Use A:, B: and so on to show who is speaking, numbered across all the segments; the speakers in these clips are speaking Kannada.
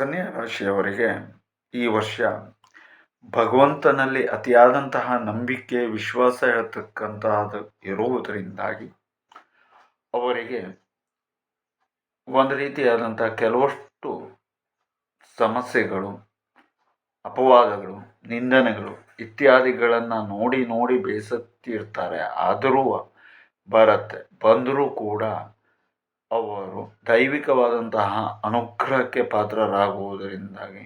A: ಕನ್ಯಾ ರಾಶಿಯವರಿಗೆ ಈ ವರ್ಷ ಭಗವಂತನಲ್ಲಿ ಅತಿಯಾದಂತಹ ನಂಬಿಕೆ, ವಿಶ್ವಾಸ ಇರತಕ್ಕಂತಹದ್ದು ಇರುವುದರಿಂದಾಗಿ ಅವರಿಗೆ ಒಂದು ರೀತಿಯಾದಂತಹ ಕೆಲವಷ್ಟು ಸಮಸ್ಯೆಗಳು, ಅಪವಾದಗಳು, ನಿಂದನೆಗಳು ಇತ್ಯಾದಿಗಳನ್ನು ನೋಡಿ ನೋಡಿ ಬೇಸತ್ತಿರ್ತಾರೆ. ಆದರೂ ಬರುತ್ತೆ. ಬಂದರೂ ಕೂಡ ಅವರು ದೈವಿಕವಾದಂತಹ ಅನುಗ್ರಹಕ್ಕೆ ಪಾತ್ರರಾಗುವುದರಿಂದಾಗಿ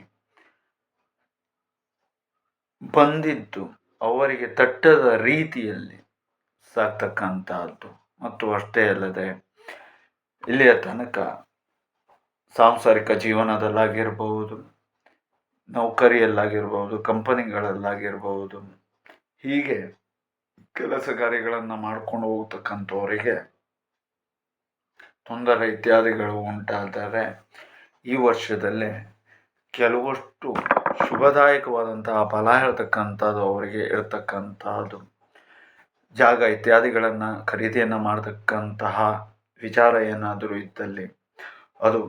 A: ಬಂದಿದ್ದು ಅವರಿಗೆ ತಟ್ಟದ ರೀತಿಯಲ್ಲಿ ಸಾಕ್ತಕ್ಕಂತಹದ್ದು ಮತ್ತು ಅಷ್ಟೇ ಅಲ್ಲದೆ ಇಲ್ಲಿಯ ತನಕ ಸಾಂಸಾರಿಕ ಜೀವನದಲ್ಲಾಗಿರ್ಬಹುದು, ನೌಕರಿಯಲ್ಲಾಗಿರ್ಬಹುದು, ಕಂಪನಿಗಳಲ್ಲಾಗಿರ್ಬಹುದು, ಹೀಗೆ ಕೆಲಸ ಕಾರ್ಯಗಳನ್ನು ಮಾಡ್ಕೊಂಡು ಹೋಗ್ತಕ್ಕಂಥವರಿಗೆ ತೊಂದರೆ ಇತ್ಯಾದಿಗಳು ಉಂಟಾದರೆ ಈ ವರ್ಷದಲ್ಲಿ ಕೆಲವಷ್ಟು ಶುಭದಾಯಕವಾದಂತಹ ಫಲ ಇರತಕ್ಕಂಥದ್ದು ಅವರಿಗೆ ಇರತಕ್ಕಂಥದ್ದು. ಜಾಗ ಇತ್ಯಾದಿಗಳನ್ನು ಖರೀದಿಯನ್ನು ಮಾಡತಕ್ಕಂತಹ ವಿಚಾರ ಏನಾದರೂ ಇದ್ದಲ್ಲಿ ಅದು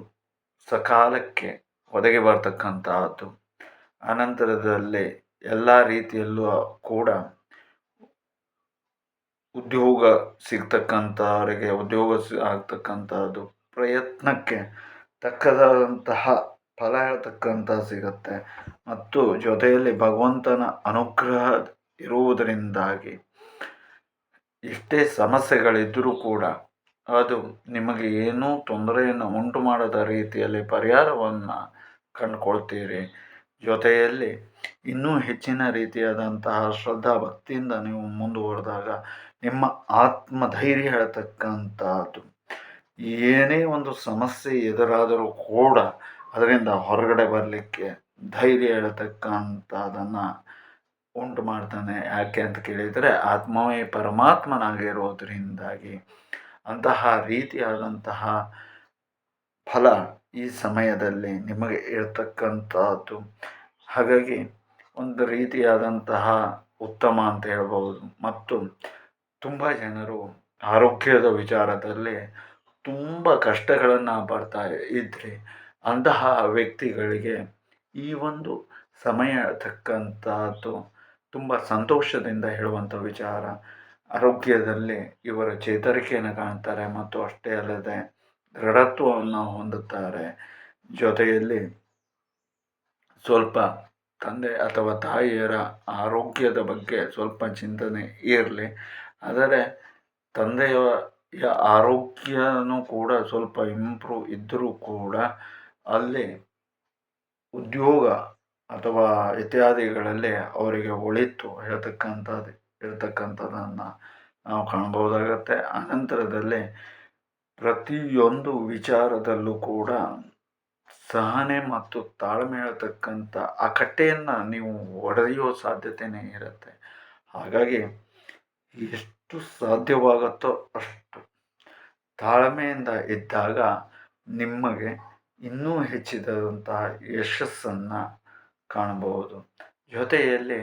A: ಸಕಾಲಕ್ಕೆ ಒದಗಿ ಬರ್ತಕ್ಕಂತಹದ್ದು. ಅನಂತರದಲ್ಲಿ ಎಲ್ಲ ರೀತಿಯಲ್ಲೂ ಕೂಡ ಉದ್ಯೋಗ ಸಿಗ್ತಕ್ಕಂಥವರಿಗೆ ಉದ್ಯೋಗ ಆಗ್ತಕ್ಕಂಥದ್ದು ಪ್ರಯತ್ನಕ್ಕೆ ತಕ್ಕದಾದಂತಹ ಫಲ ಹೇಳ್ತಕ್ಕಂಥ ಸಿಗುತ್ತೆ. ಮತ್ತು ಜೊತೆಯಲ್ಲಿ ಭಗವಂತನ ಅನುಗ್ರಹ ಇರುವುದರಿಂದಾಗಿ ಎಷ್ಟೇ ಸಮಸ್ಯೆಗಳಿದ್ದರೂ ಕೂಡ ಅದು ನಿಮಗೆ ಏನೂ ತೊಂದರೆಯನ್ನು ಉಂಟು ಮಾಡದ ರೀತಿಯಲ್ಲಿ ಪರಿಹಾರವನ್ನು ಕಂಡುಕೊಳ್ತೀರಿ. ಜೊತೆಯಲ್ಲಿ ಇನ್ನೂ ಹೆಚ್ಚಿನ ರೀತಿಯಾದಂತಹ ಶ್ರದ್ಧಾ ಭಕ್ತಿಯಿಂದ ನೀವು ಮುಂದುವರೆದಾಗ ನಿಮ್ಮ ಆತ್ಮಧೈರ್ಯ ಹೇಳ್ತಕ್ಕಂಥದ್ದು. ಏನೇ ಒಂದು ಸಮಸ್ಯೆ ಎದುರಾದರೂ ಕೂಡ ಅದರಿಂದ ಹೊರಗಡೆ ಬರಲಿಕ್ಕೆ ಧೈರ್ಯ ಹೇಳ್ತಕ್ಕಂಥದ್ದನ್ನು ಉಂಟು ಮಾಡ್ತಾನೆ. ಯಾಕೆ ಅಂತ ಕೇಳಿದರೆ ಆತ್ಮವೇ ಪರಮಾತ್ಮನಾಗಿರೋದ್ರಿಂದಾಗಿ ಅಂತಹ ರೀತಿಯಾದಂತಹ ಫಲ ಈ ಸಮಯದಲ್ಲಿ ನಿಮಗೆ ಇರತಕ್ಕಂಥದ್ದು ಹಾಗಾಗಿ ಒಂದು ರೀತಿಯಾದಂತಹ ಉತ್ತಮ ಅಂತ ಹೇಳ್ಬೋದು ಮತ್ತು ತುಂಬ ಜನರು ಆರೋಗ್ಯದ ವಿಚಾರದಲ್ಲಿ ತುಂಬ ಕಷ್ಟಗಳನ್ನು ಬರ್ತಾ ಇದ್ದರೆ ಅಂತಹ ವ್ಯಕ್ತಿಗಳಿಗೆ ಈ ಒಂದು ಸಮಯ ತಕ್ಕಂತಹದ್ದು ತುಂಬ ಸಂತೋಷದಿಂದ ಹೇಳುವಂಥ ವಿಚಾರ. ಆರೋಗ್ಯದಲ್ಲಿ ಇವರ ಚೇತರಿಕೆಯನ್ನು ಕಾಣ್ತಾರೆ. ಮತ್ತು ಅಷ್ಟೇ ಅಲ್ಲದೆ ದೃಢತ್ವವನ್ನು ಹೊಂದುತ್ತಾರೆ. ಜೊತೆಯಲ್ಲಿ ಸ್ವಲ್ಪ ತಂದೆ ಅಥವಾ ತಾಯಿಯರ ಆರೋಗ್ಯದ ಬಗ್ಗೆ ಸ್ವಲ್ಪ ಚಿಂತನೆ ಇರಲಿ. ಆದರೆ ತಂದೆಯ ಆರೋಗ್ಯನೂ ಕೂಡ ಸ್ವಲ್ಪ ಇಂಪ್ರೂವ್ ಇದ್ದರೂ ಕೂಡ ಅಲ್ಲಿ ಉದ್ಯೋಗ ಅಥವಾ ಇತ್ಯಾದಿಗಳಲ್ಲಿ ಅವರಿಗೆ ಒಳಿತು ಹೇಳ್ತಕ್ಕಂಥದ್ದು ಇರತಕ್ಕಂಥದ್ದನ್ನು ನಾವು ಕಾಣ್ಬೋದಾಗತ್ತೆ. ಅನಂತರದಲ್ಲಿ ಪ್ರತಿಯೊಂದು ವಿಚಾರದಲ್ಲೂ ಕೂಡ ಸಹನೆ ಮತ್ತು ತಾಳ್ಮೆ ಹೇಳ್ತಕ್ಕಂಥ ಆ ಕಟ್ಟೆಯನ್ನು ನೀವು ಒಡೆಯೋ ಸಾಧ್ಯತೆಯೇ ಇರುತ್ತೆ. ಹಾಗಾಗಿ ಎಷ್ಟು ಸಾಧ್ಯವಾಗುತ್ತೋ ಅಷ್ಟು ತಾಳ್ಮೆಯಿಂದ ಇದ್ದಾಗ ನಿಮಗೆ ಇನ್ನೂ ಹೆಚ್ಚಿದಂತಹ ಯಶಸ್ಸನ್ನು ಕಾಣಬಹುದು. ಜೊತೆಯಲ್ಲಿ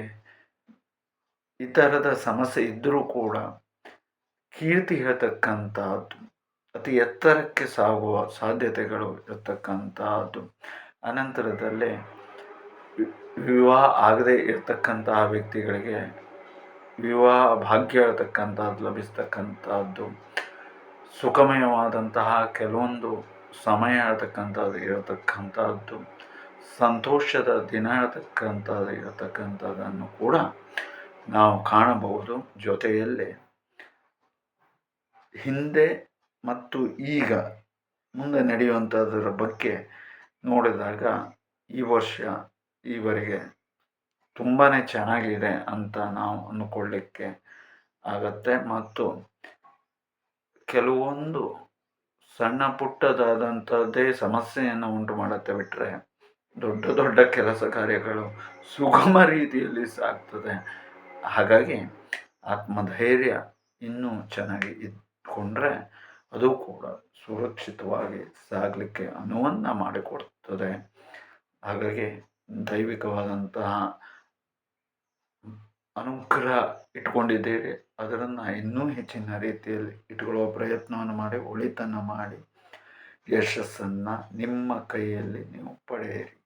A: ಈ ಥರದ ಸಮಸ್ಯೆ ಇದ್ದರೂ ಕೂಡ ಕೀರ್ತಿ ಹೇಳ್ತಕ್ಕಂಥದ್ದು ಅತಿ ಎತ್ತರಕ್ಕೆ ಸಾಗುವ ಸಾಧ್ಯತೆಗಳು ಇರತಕ್ಕಂತಹದ್ದು. ಅನಂತರದಲ್ಲಿ ವಿವಾಹ ಆಗದೇ ಇರತಕ್ಕಂತಹ ವ್ಯಕ್ತಿಗಳಿಗೆ ವಿವಾಹ ಭಾಗ್ಯ ಇರತಕ್ಕಂಥದ್ದು ಲಭಿಸ್ತಕ್ಕಂಥದ್ದು ಸುಖಮಯವಾದಂತಹ ಕೆಲವೊಂದು ಸಮಯ ಇರತಕ್ಕಂಥದ್ದು ಇರತಕ್ಕಂಥದ್ದು ಸಂತೋಷದ ದಿನ ಇರತಕ್ಕಂಥದ್ದು ಇರತಕ್ಕಂಥದ್ದನ್ನು ಕೂಡ ನಾವು ಕಾಣಬಹುದು ಜೊತೆಯಲ್ಲಿ ಹಿಂದೆ ಮತ್ತು ಈಗ ಮುಂದೆ ನಡೆಯುವಂಥದ್ದರ ಬಗ್ಗೆ ನೋಡಿದಾಗ ಈ ವರ್ಷ ಈವರೆಗೆ ತುಂಬಾ ಚೆನ್ನಾಗಿದೆ ಅಂತ ನಾವು ಅಂದ್ಕೊಳ್ಳಿಕ್ಕೆ ಆಗತ್ತೆ. ಮತ್ತು ಕೆಲವೊಂದು ಸಣ್ಣ ಪುಟ್ಟದಾದಂಥದ್ದೇ ಸಮಸ್ಯೆಯನ್ನು ಉಂಟು ಮಾಡುತ್ತೆ ಬಿಟ್ಟರೆ ದೊಡ್ಡ ದೊಡ್ಡ ಕೆಲಸ ಕಾರ್ಯಗಳು ಸುಗಮ ರೀತಿಯಲ್ಲಿ ಸಾಗ್ತದೆ. ಹಾಗಾಗಿ ಆತ್ಮಧೈರ್ಯ ಇನ್ನೂ ಚೆನ್ನಾಗಿ ಇದ್ಕೊಂಡ್ರೆ ಅದು ಕೂಡ ಸುರಕ್ಷಿತವಾಗಿ ಸಾಗಲಿಕ್ಕೆ ಅನುವನ್ನು ಮಾಡಿಕೊಡ್ತದೆ. ಹಾಗಾಗಿ ದೈವಿಕವಾದಂತಹ ಅನುಗ್ರಹ ಇಟ್ಕೊಂಡಿದ್ದೀರಿ. ಅದನ್ನು ಇನ್ನೂ ಹೆಚ್ಚಿನ ರೀತಿಯಲ್ಲಿ ಇಟ್ಕೊಳ್ಳುವ ಪ್ರಯತ್ನವನ್ನು ಮಾಡಿ, ಒಳಿತನ್ನು ಮಾಡಿ, ಯಶಸ್ಸನ್ನು ನಿಮ್ಮ ಕೈಯಲ್ಲಿ ನೀವು ಪಡೆಯಿರಿ.